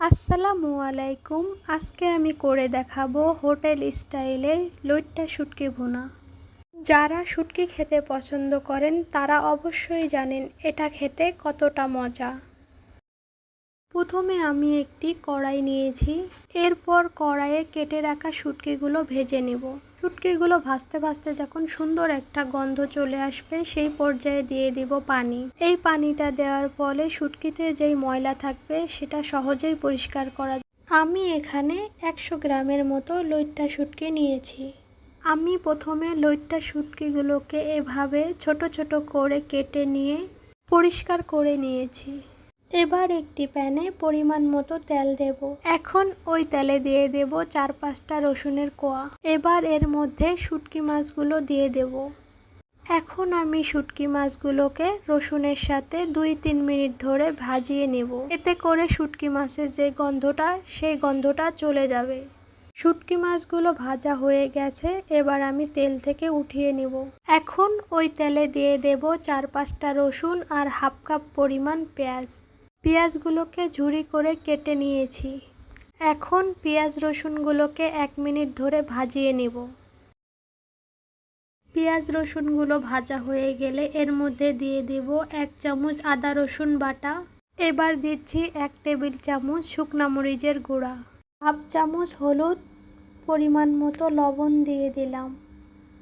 আসসালামু আলাইকুম। আজকে আমি করে দেখাবো হোটেল স্টাইলে লইট্টা শুটকি ভুনা। যারা শুটকি খেতে পছন্দ করেন, তারা অবশ্যই জানেন এটা খেতে কতটা মজা। প্রথমে আমি একটি কড়াই নিয়েছি। এরপর কড়াইয়ে কেটে রাখা শুটকিগুলো ভেজে নেব। শুটকিগুলো ভাজতে ভাজতে যখন সুন্দর একটা গন্ধ চলে আসবে, সেই পর্যায়ে দিয়ে দিব পানি। এই পানিটা দেওয়ার ফলে শুটকিতে যেই ময়লা থাকবে, সেটা সহজেই পরিষ্কার করা আমি এখানে একশো গ্রামের মতো লইট্টা শুটকি নিয়েছি। আমি প্রথমে লইট্টা শুটকিগুলোকে এভাবে ছোট ছোট করে কেটে নিয়ে পরিষ্কার করে নিয়েছি। এবার একটি প্যানে পরিমাণ মতো তেল দেব। এখন ওই তেলে দিয়ে দেব চার পাঁচটা রসুনের কোয়া। এবার এর মধ্যে শুটকি মাছগুলো দিয়ে দেব। এখন আমি শুটকি মাছগুলোকে রসুনের সাথে দুই তিন মিনিট ধরে ভাজিয়ে নেব। এতে করে শুটকি মাছের যে গন্ধটা, সেই গন্ধটা চলে যাবে। শুটকি মাছগুলো ভাজা হয়ে গেছে, এবার আমি তেল থেকে উঠিয়ে নেব। এখন ওই তেলে দিয়ে দেব চার পাঁচটা রসুন আর হাফ কাপ পরিমাণ পেঁয়াজ। পেঁয়াজগুলোকে ঝুরি করে কেটে নিয়েছি। এখন পেঁয়াজ রসুনগুলোকে এক মিনিট ধরে ভাজিয়ে নেব। পেঁয়াজ রসুনগুলো ভাজা হয়ে গেলে এর মধ্যে দিয়ে দেব এক চামচ আদা রসুন বাটা। এবার দিচ্ছি এক টেবিল চামচ শুকনা মরিচের গুঁড়া। হাফ চামচ হলুদ পরিমাণ মতো লবণ দিয়ে দিলাম।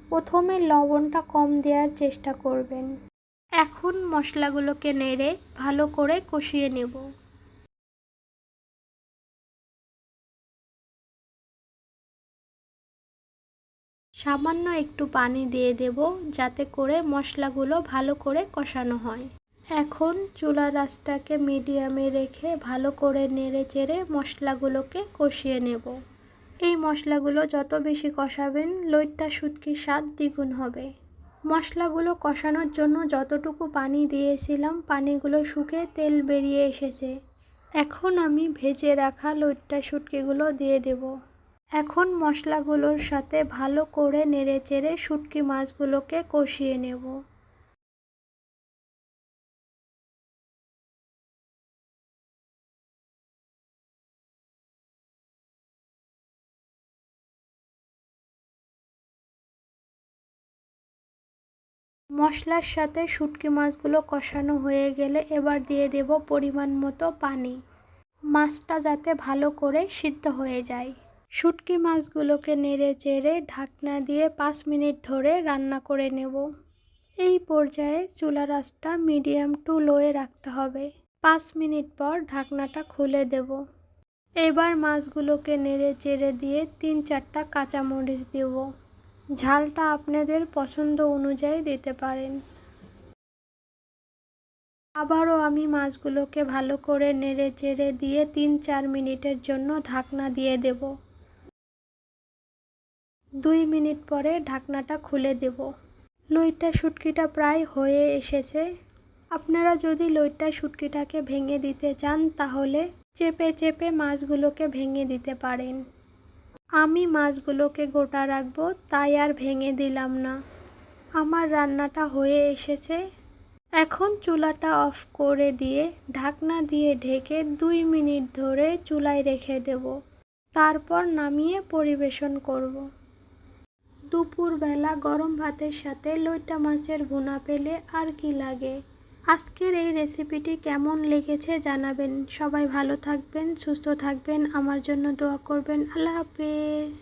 প্রথমে লবণটা কম দেওয়ার চেষ্টা করবেন। এখন মশলাগুলোকে নেড়ে ভালো করে কষিয়ে নেব। সামান্য একটু পানি দিয়ে দেব যাতে করে মশলাগুলো ভালো করে কষানো হয়। এখন চুলার রাসটাকে মিডিয়ামে রেখে ভালো করে নেড়ে চেড়ে মশলাগুলোকে কষিয়ে নেব। এই মশলাগুলো যত বেশি কষাবেন, লইট্টা শুটকির স্বাদ দ্বিগুণ হবে। মশলাগুলো কষানোর জন্য যতটুকু পানি দিয়েছিলাম, পানিগুলো শুকে তেল বেরিয়ে এসেছে। এখন আমি ভেজে রাখা লইট্টা শুটকিগুলো দিয়ে দেব। এখন মশলাগুলোর সাথে ভালো করে নেড়ে চেড়ে শুটকি মাছগুলোকে কষিয়ে নেব। মশলার সাথে শুটকি মাছগুলো কষানো হয়ে গেলে এবার দিয়ে দেব পরিমাণ মতো পানি। মাছটা যাতে ভালো করে সিদ্ধ হয়ে যায়। শুটকি মাছগুলোকে নেড়ে চেড়ে ঢাকনা দিয়ে পাঁচ মিনিট ধরে রান্না করে নেব। এই পর্যায়ে চুলা রাসটা মিডিয়াম টু লোয়ে রাখতে হবে। পাঁচ মিনিট পর ঢাকনাটা খুলে দেব। এবার মাছগুলোকে নেড়ে চেড়ে দিয়ে তিন চারটা কাঁচামরিচ দেব। ঝালটা আপনাদের পছন্দ অনুযায়ী দিতে পারেন। আবারও আমি মাছগুলোকে ভালো করে নেড়ে চেড়ে দিয়ে তিন চার মিনিটের জন্য ঢাকনা দিয়ে দেব। দুই মিনিট পরে ঢাকনাটা খুলে দেব। লইটা শুটকিটা প্রায় হয়ে এসেছে। আপনারা যদি লইটা শুটকিটাকে ভেঙে দিতে চান, তাহলে চেপে চেপে মাছগুলোকে ভেঙে দিতে পারেন। আমি মাছগুলোকে গোটা রাখব, তাই আর ভেঙে দিলাম না। আমার রান্নাটা হয়ে এসেছে। এখন চুলাটা অফ করে দিয়ে ঢাকনা দিয়ে ঢেকে দুই মিনিট ধরে চুলায় রেখে দেব। তারপর নামিয়ে পরিবেশন করব। দুপুরবেলা গরম ভাতের সাথে লইটা মাছের ভুনা পেলে আর কি লাগে? আজকের এই রেসিপিটি কেমন লেগেছে জানাবেন। সবাই ভালো থাকবেন, সুস্থ থাকবেন। আমার জন্য দোয়া করবেন। আল্লাহ হাফেজ।